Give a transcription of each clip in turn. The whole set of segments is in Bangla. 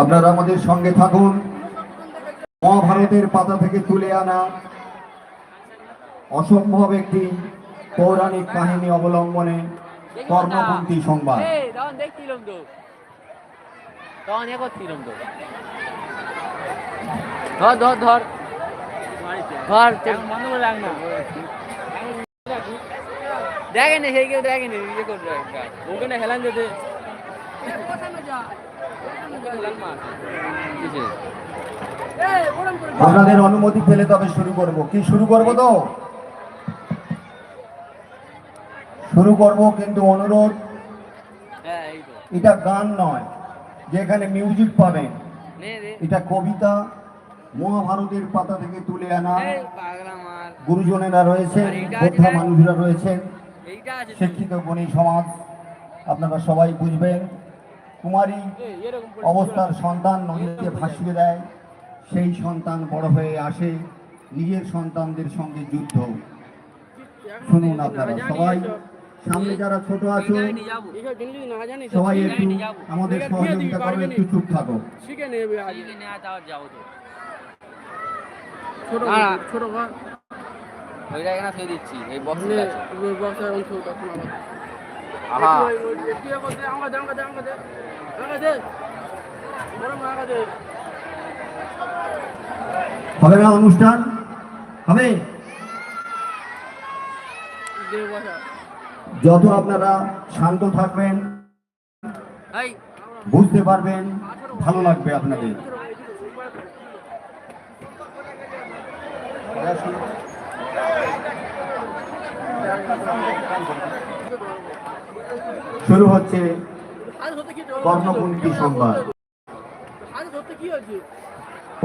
আপনারা আমাদের সঙ্গে থাকুন। মহাভারতের পাতা থেকে তুলে আনা অসম্ভব একটি পৌরাণিক কাহিনী অবলম্বনে কর্মপন্থী সংবাদ। ধর ধর ধর। ধর দেখেনি সেই কেউ দেখেনি ইয়ে করবে ওখানে হেলান যেতে আপনাদের অনুমতি পেলে তবে শুরু করব। কি শুরু করব তো? শুরু করব কিন্তু অনুরোধ হ্যাঁ এটা গান নয় যেখানে মিউজিক পাবেন। এটা কবিতা মহাভারতের পাতা থেকে তুলে আনা। গুরুজনেরা যোদ্ধা মানুষরা তো। শিক্ষিত গণী সমাজ আপনারা সবাই বুঝবেন কুমারী অবস্থার সন্তান নদীতে ভাসিয়ে দেয় সেই সন্তান বড় হয়ে আসে নিজের সন্তানদের সঙ্গে যুদ্ধ। শুনুন আপনারা সবাই সামনে যারা ছোট আছো। সবাই একটু আমাদের সহযোগিতা করো একটু চুপ থাকো। ছোট। ছোট ওইটা এখানে ফেলে দিচ্ছি এই বক্স আছে ওই বক্সের অংশ তখন আবার আহা দিয়ে করতে, আমাকে দে, আমাকে দে, আমাকে দে। আমাকে দে। বড় দে। হবে না অনুষ্ঠান হবে যত আপনারা শান্ত থাকবেন এই বুঝতে পারবেন ভালো লাগবে আপনাদের শুরু হচ্ছে হাত ধরতে কি জল? কর্ণপন্থী সংবাদ হাত ধরতে কি আছে?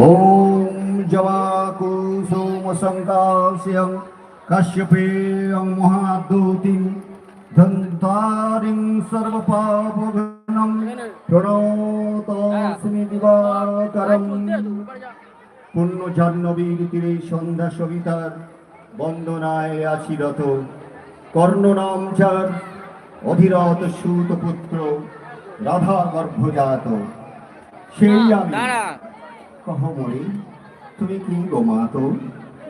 ওম জবাকুসুমসংকাস্যং কাশ্যপেয়ং মহাদূতিং ধন্তারিং সর্বপাপঘ্নং প্রণতস্মি দিবাকরম। পুণ্য জাহ্নবীর তীরে সন্ধ্যা সবিতার বন্দনায় আছিরত কর্ণ নাম যার অধিরত সুত পুত্র রাধা গর্ভজাত। সেই আমি দাঁড়া। কহমরি তুমি কি গোমাত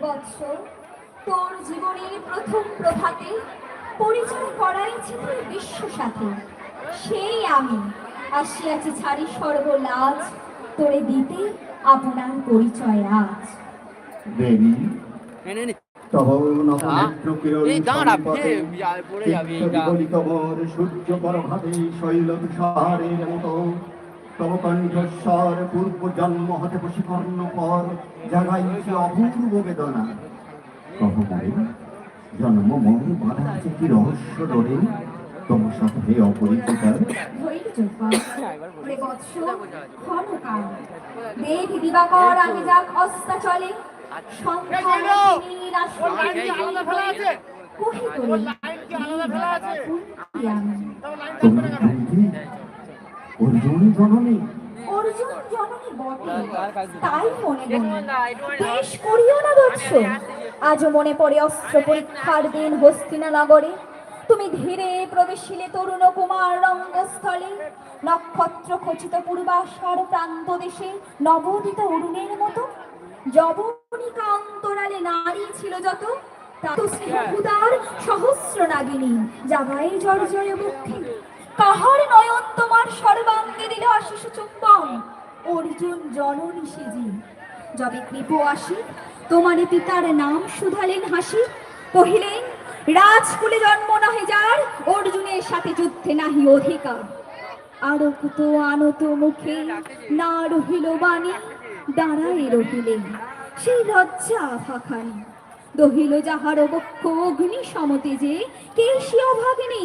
বৎস তোর জীবনের প্রথম প্রভাতে পরিচয় করাইছি তুই বিশ্ব সাথে। সেই আমি আসিয়াছি ছাড়ি সর্বলাজ তোরে দিতে আপনার পরিচয় আজ। দেবী সূর্য পরভাবে শৈল তুষারের মতো তব কণ্ঠস্বর পূর্ব জন্ম হতে বশীকর্ণ পর জাগাইছে অপূর্ব বেদনা জন্ম মন বাধা আছে কি রহস্য ডরে তোমার সাথে অপরিচিত ধৈর্য ধর। ওরে বৎস ক্ষণকাল দেব দিবাকর আগে যাক অস্তা চলে। মনে আজও মনে পড়ে অস্ত্র পরীক্ষার দিন হস্তিনা নগরে তুমি ধীরে প্রবেশিলে তরুণ কুমার রঙ্গস্থলে নক্ষত্র খচিত পূর্বাশার প্রান্ত দেশে নবোদিত অরুণের মতো যবনিকা অন্তরালে নারী ছিল যত তা তো সহস্র নাগিনী জাগায় জর্জয় মুখে কাহার নয়ন তোমার সর্বাঙ্গে দিল আশিস চুম্বন? অর্জুন জননী সেজি। যবে কৃপ আসি তোমারে পিতার নাম শুধালেন হাসি। কহিলেন রাজকুলে জন্ম নহে যার অর্জুনের সাথে যুদ্ধে নাহি অধিকার। আরকুত আনত মুখে না রহিল বাণী দাঁড়ায় রহিলেন। সেই লজ্জা ফাখানি দহিল যাহার বক্ষ অগ্নি সমতে যে কে সে অভাগিনী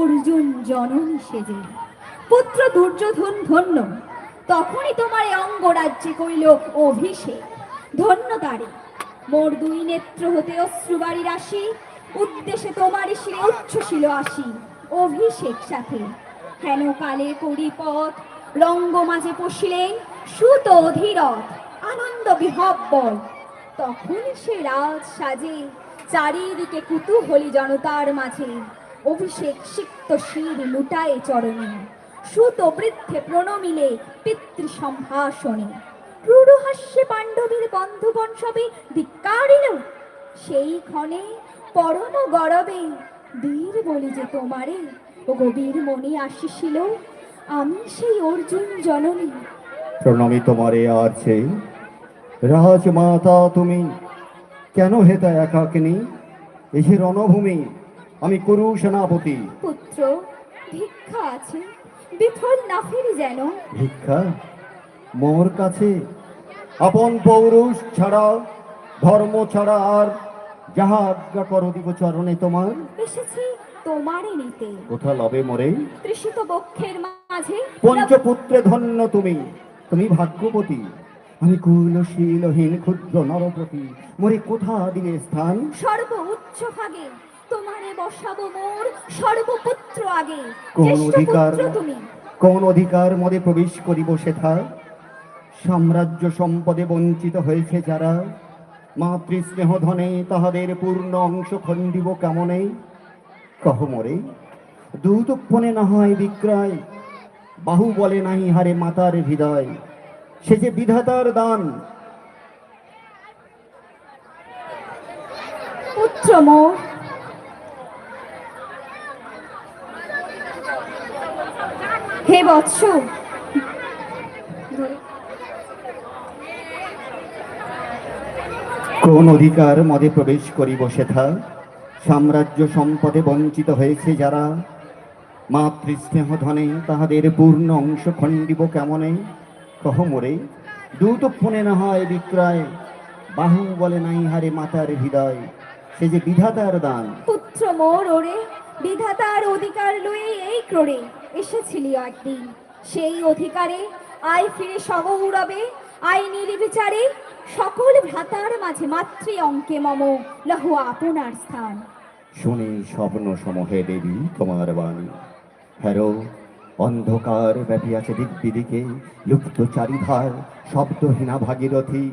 অর্জুন জননী সেজে পুত্র দুর্যোধন ধন্য, তখনই তোমার অঙ্গরাজ্যে কইল অভিষেক। ধন্য তারে, মোর দুই নেত্র হতে অশ্রুবাড়ির আসি উদ্দেশ্যে তোমার শিরে উচ্ছ্বসিল আসি অভিষেক সাথে। হেন কালে করি পথ রঙ্গ মাঝে পশিলেন সুত অধীরথ। আনন্দ বিহব্বল তখন সে রাজ সাজে চারিদিকে কুতূহলী জনতার মাঝে। অভিষেক সিক্ত শির লুটায়ে চরণে। সুত বৃদ্ধে প্রণমিলে পিতৃ সম্ভাষণে রূঢ় হাস্যে পাণ্ডবের বন্ধুগণ সবে ধিক্কারিল সেই ক্ষণে পরম গরবে বীর বলি যে তোমারে, ও গভীর মনে আসিছিল, আমি সেই অর্জুন জননী। প্রণামী তোমারে আর চেয়ে রাজমাতা তুমি। কেন হেতা একাকিনী এসে রণভূমি। আমি কুরু সেনাপতি। পুত্র ভিক্ষা আছে। বিফল না ফিরি যেন। ভিক্ষা? মোর কাছে? আপন পৌরুষ ছাড়া ধর্ম ছাড়া আর যাহা আজ্ঞা করো দিব চরণে তোমার। এসেছি তোমারই নিতে। কোথা লবে মোরে। তৃষিত বক্ষের মাঝে পঞ্চপুত্রে ধন্য তুমি। তুমি ভাগ্যবতী। আমি কুলশীলহীন ক্ষুদ্র নরপতি মোরে কোথা দিলে স্থান? সর্ব উচ্চ ভাগে তোমারে বসাবো মোর সর্বপুত্র আগে। কোন অধিকার তুমি। কোন অধিকার মদে প্রবেশ করিব সেথা? সাম্রাজ্য সম্পদে বঞ্চিত হয়েছে যারা মাতৃস্নেহ ধনে তাহাদের পূর্ণ অংশ খণ্ডিব কেমনে। কহ মরে দূতপনে না হয় বিক্রয় বাহু বলে নাই হারে মাতার হৃদয়। সে যে বিধাতার দান। পুত্র মোর হে বৎস। কোন অধিকার মদে প্রবেশ করিব সেথা? সাম্রাজ্য সম্পদে বঞ্চিত হয়েছে যারা। মাতৃস্নেহ ধনে তাহাদের পূর্ণ অংশ খণ্ডিব কেমনে? কহ মোরে দ্রুত ফোনে না হয় বিক্রয় বাহু বলে নাই হারে মাতার হৃদয়। সে যে বিধাতার দান। পুত্র মোর ওরে বিধাতার অধিকার লয়ে এই ক্রোড়ে এসেছিলি একদিন। সেই অধিকারে আয় ফিরে সগৌরবে আয় নির্বিচারে সকল ভ্রাতার মাঝে মাতৃ অঙ্কে মম লহ আপনার স্থান। শুনে স্বপ্ন সমূহে দেবী তোমার বাণী। হ্যারো অন্ধকার ব্যাপিয়াছে দিক বিদিকে লুপ্ত চারিধার, শব্দহীনা ভাগীরথী।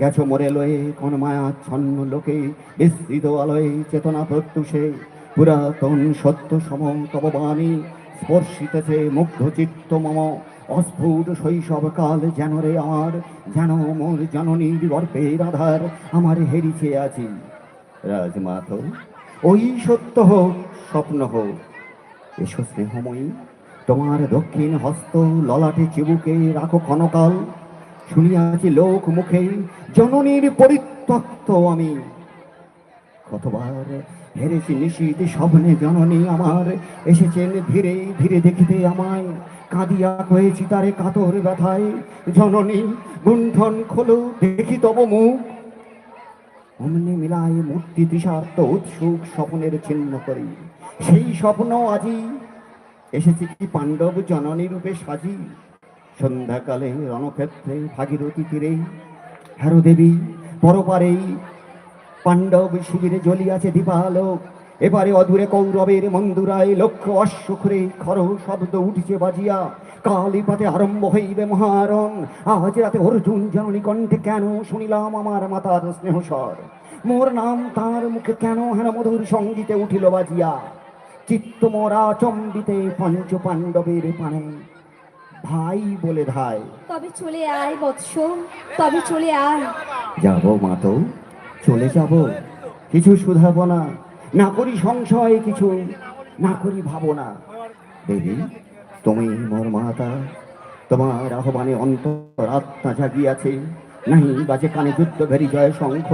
গেছো মরে লয়ে কোন মায়াচ্ছন্ন লোকে, বিস্তৃত আলোয় চেতনা প্রত্যুষে। পুরাতন সত্য সম তব বাণী স্পর্শিতেছে মুগ্ধ চিত্ত মম। অস্ফুট শৈশব কাল যেন রে আমার, যেন মোর জননীর গর্ভের আধার আমার হেরিছে আছি রাজমাত ওই সত্য হোক, স্বপ্ন হোক, এসো স্নেহময়ী। তোমার দক্ষিণ হস্ত ললাটে চিবুকে রাখো ক্ষণকাল। শুনিয়াছি লোক মুখে, জননীর পরিত্যক্ত আমি। কতবার হেরেছি নিশীত স্বপ্নে জননী আমার। এসেছেন ধীরে ধীরে দেখিতে আমায়। কাঁদিয়া কয়েছি তারে কাতর ব্যথায়। জননী, গুণ্ঠন খোলো, দেখি তব মুখ। অমনি মিলায় মূর্তি তৃষার্ত উৎসুক স্বপ্নের ছিন্ন করি। সেই স্বপ্ন আজি এসেছে কি পাণ্ডব জননী রূপে সাজি? সন্ধ্যাকালে রণক্ষেত্রে ভাগীরথী তীরে। হ্যারো দেবী পরপারেই পাণ্ডব শিবিরে জ্বলিয়াছে দীপালোক। এবারে অদূরে কৌরবের মন্দুরায় লক্ষ্য অশ্বখরে খর শব্দ উঠিছে বাজিয়া। কালীপাতে আরম্ভ হইবে মহারণ। আজ রাতে অর্জুন জননী কণ্ঠে কেন শুনিলাম আমার মাতার স্নেহস্বর? মোর নাম তার মুখে কেন হেন মধুর সঙ্গীতে উঠিল বাজিয়া? চিত্ত মোরা চম্বিতে পঞ্চ পাণ্ডবের পানে। ভাই বলে ধায় তবে চলে আয় বৎস তবে চলে আয়। যাব মাতো চলে যাব। কিছু শুধাব না না করি সংশয় কিছু না করি ভাবনা। দেবী তুমি মোর মাতা তোমার আহ্বানে অন্তরাত্মা জাগিয়াছে। নাহি বাজে কানে যুদ্ধ ভেরি জয় শঙ্খ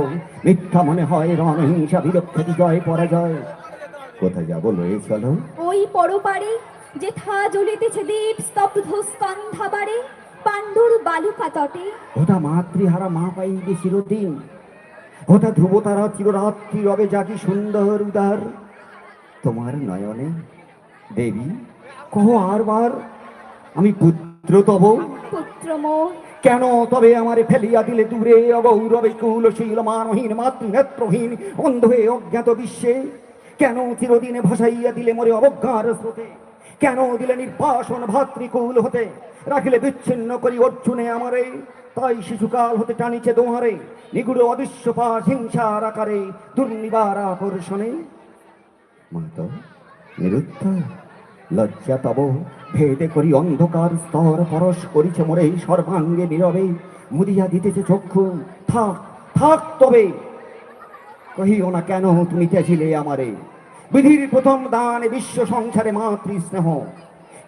মিথ্যা মনে হয় রণহিংসা বিরক্ষতি জয় পরাজয়। কোথায় যাব লয়ে চলো ওই পরপারে যে থা জ্বলিতেছে দীপ স্তব্ধ স্কন্ধাবারে পাণ্ডুর বালুকা তটে। ওটা মাতৃহারা মা পাইবে চিরদিন। ওটা ধ্রুব তারা চিররাত্রি রবে জাগি সুন্দর উদার। তোমার নয়নে দেবী কহ আর বার আমি পুত্র তব। পুত্র মোর কেন তবে আমারে ফেলিয়া দিলে দূরে অগৌরবে কুলশীল মানহীন মাতৃ নেত্রহীন অন্ধ হয়ে অজ্ঞাত বিশ্বে? কেন চিরদিনে ভাসাইয়া দিলে মরে অবজ্ঞার স্রোতে? কেন দিলে নির্বাসন ভাতৃকুল হতে? রাখিলে বিচ্ছিন্ন করি অর্জুনে আমারে। তাই শিশুকাল হতে টানিছে দোহারে, নিগুড় অদৃশ্য পাশ হিংসার আকারে, দুর্নিবার আকর্ষণে। লজ্জা তব ভেদে করি অন্ধকার স্তর, পরশ করিছে মোরে সর্বাঙ্গে নীরবে। মুদিয়া দিতেছে চক্ষু, থাক থাক তবে। কহিও না কেন তুমি ত্যাজিলে আমারে? বিধির প্রথম দান বিশ্ব সংসারে মাতৃ স্নেহ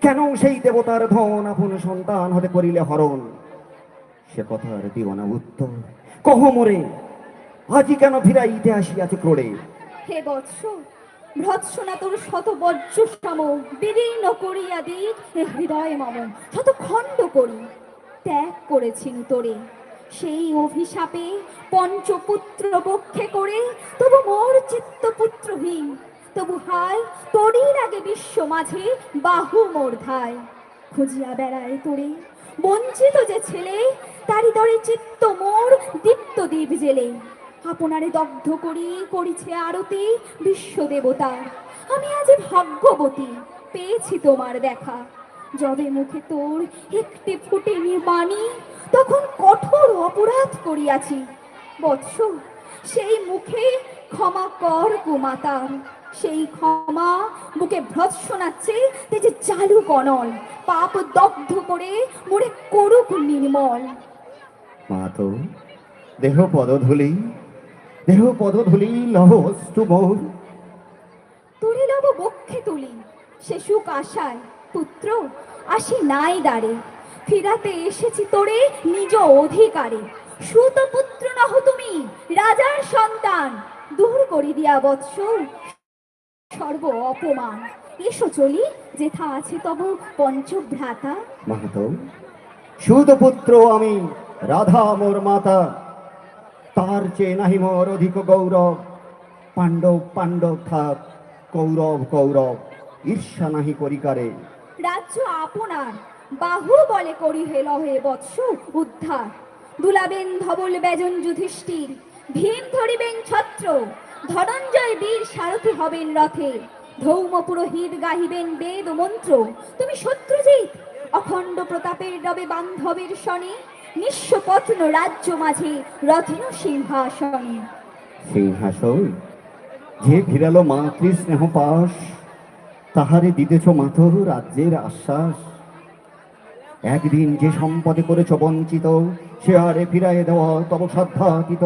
কেন সেই দেবতার ধন আপন সন্তান হতে করিলে হরণ? সে কথার দিও না উত্তর, কহ মোরে, আজি কেন ফিরাইতে আসিয়াছে ক্রোড়ে? হে বৎস ভৎসনা তোর শত বজ্র সম বিদীর্ণ করিয়া দিক হৃদয় মম শত খণ্ড করি, ত্যাগ করেছিন তোরে। সেই অভিশাপে পঞ্চপুত্র বক্ষে করে তবু মোর চিত্ত পুত্রহীন তবু হায় তোরই লাগে বিশ্ব মাঝে বাহু মোর ধায়। খুঁজিয়া বেড়ায় তোরে, বঞ্চিত যে ছেলে, তারি দরে চিত্ত মোর দীপ্ত দ্বীপ জেলে। আপনারে দগ্ধ করি, করিছে আরতি বিশ্ব দেবতার। আমি আজ ভাগ্যবতী, পেয়েছি তোমার দেখা। যবে মুখে তোর একটি ফুটেনি বাণী তখন কঠোর অপরাধ করিয়াছি। বৎস সেই মুখে ক্ষমা কর কুমাতার সেই ক্ষমা বুকে ভ্রৎসনাচ্ছে তেজে চালু কনল। পাপ দগ্ধ করে মোরে করুক নির্মল। মা তো দেহ পদধূলি দেহ পদধূলি লহ অস্তু মোর। তুলি লব বক্ষে তুলি সে সুখ আশায় পুত্র আসি নাই দাঁড়ে ফিরাতে এসেছি তোরে নিজ অধিকারে। সুত পুত্র নহ তুমি রাজার সন্তান। দূর করি দিয়া বৎস সর্ব অপমান। এসো চলি যেথা আছে তব পঞ্চভ্রাতা। মাহাতো সুত পুত্র আমি রাধা মোর মাতা। তার চেয়ে নাহি মোর অধিক গৌরব। পাণ্ডব পাণ্ডব থাক কৌরব কৌরব ঈর্ষা নাহি করিকারে। রাজ্য আপনার বাহু বলে করি হে বৎস উদ্ধার। দুলাবেন ধবল বেজন যুধিষ্ঠির, ভীম ধরিবেন ছত্র, ধনঞ্জয় বীর সারথি হবেন রথে। ধৌম পুরোহিত গাহিবেন বেদ মন্ত্র, তুমি শত্রুজিৎ, অখণ্ড প্রতাপের রবে বান্ধবের শনে নিঃস্বপত্ন রাজ্য মাঝে রথিন সিংহাসনে। সিংহাসন, যে ফিরালো মাতৃ স্নেহ পাশ তাহারে দিতেছ মাথো রাজ্যের আশ্বাস। একদিন যে সম্পদে করেছ বঞ্চিত, সে আরে ফিরাই দেওয়া তব শ্রদ্ধাতীত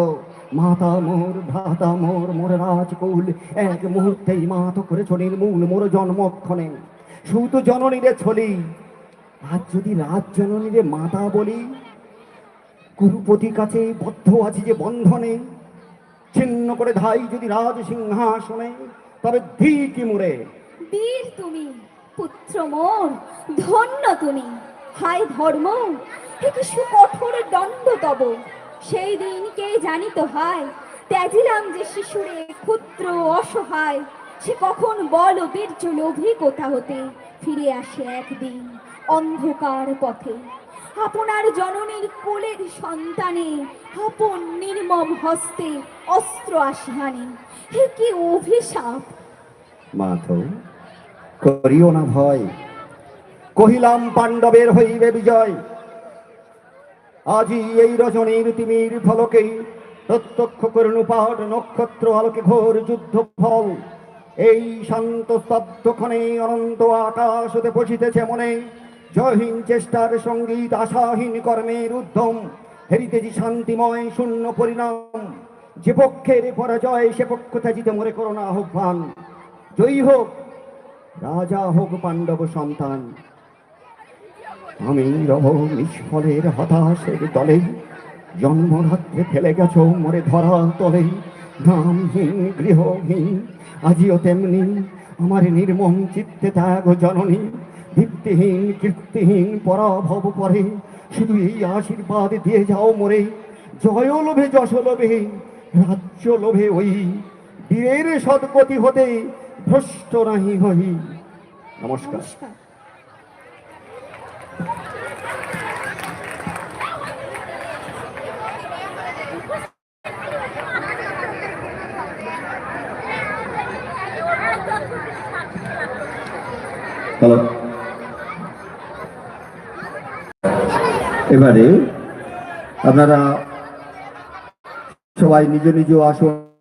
মাতা মোর, ভ্রাতা মোর মোর রাজকুল, এক মুহূর্তেই মাত করেছ নির্মূল মোর জন্মক্ষণে। সুত জননীরে ছলি, আজ যদি রাজ জননীরে মাতা বলি, কুরুপতি কাছে বদ্ধ আছি যে বন্ধনে। ছিন্ন করে ধাই যদি রাজ সিংহাসনে, তবে ধিকি মুরে? বীর তুমি, পুত্র মোর, ধন্য তুমি। হায় ধর্ম হে সুকঠোর দণ্ড তব। সেই দিন কে জানিত হায়, ত্যাজিলাম যে শিশুরে ক্ষুদ্র অসহায়। সে কখন বল বীর্য লোভী কোথা হতে, ফিরে আসে একদিন অন্ধকার পথে। আপনার জননীর কোলের সন্তানে, আপন নির্মম হস্তে অস্ত্র আসিহানি হে কি অভিশাপ? মাথো করিও না ভয়। কহিলাম, পাণ্ডবের হইবে বিজয়। আজি এই রজনীর তিমির ফলকে প্রত্যক্ষ করুন পাঠ নক্ষত্র আলোকে ঘোর যুদ্ধ ফল। এই শান্ত স্তব্ধক্ষণে অনন্ত আকাশ হতে বসিতেছে মনে। জয়হীন চেষ্টার সংগীত আশাহীন কর্মের উদ্যম। হেরিতেছি শান্তিময় শূন্য পরিণাম। যে পক্ষের পরাজয় সে পক্ষ ত্যাজিতে মরে করোনা আহ্বান। জয়ী হোক, রাজা হোক পাণ্ডব সন্তান। আমি রব নিষ্ফলের হতাশের দলে। জন্মরাত্রে ফেলে গেছ মরে ধরা তলে। নামহীন গৃহহীন, আজিও তেমনি আমার নির্মম চিত্তে ত্যাগ জননী। দীপ্তিহীন কীর্তিহীন, পরাভব পরে শুধু এই আশীর্বাদ দিয়ে যাও মরে। জয় লোভে, যশ লোভে, রাজ্য লোভে ওই বীরের সদ্গতি হতে ভ্রষ্ট নাহি হই। নমস্কার। হ্যালো এবারে আপনারা সবাই নিজ নিজ আসন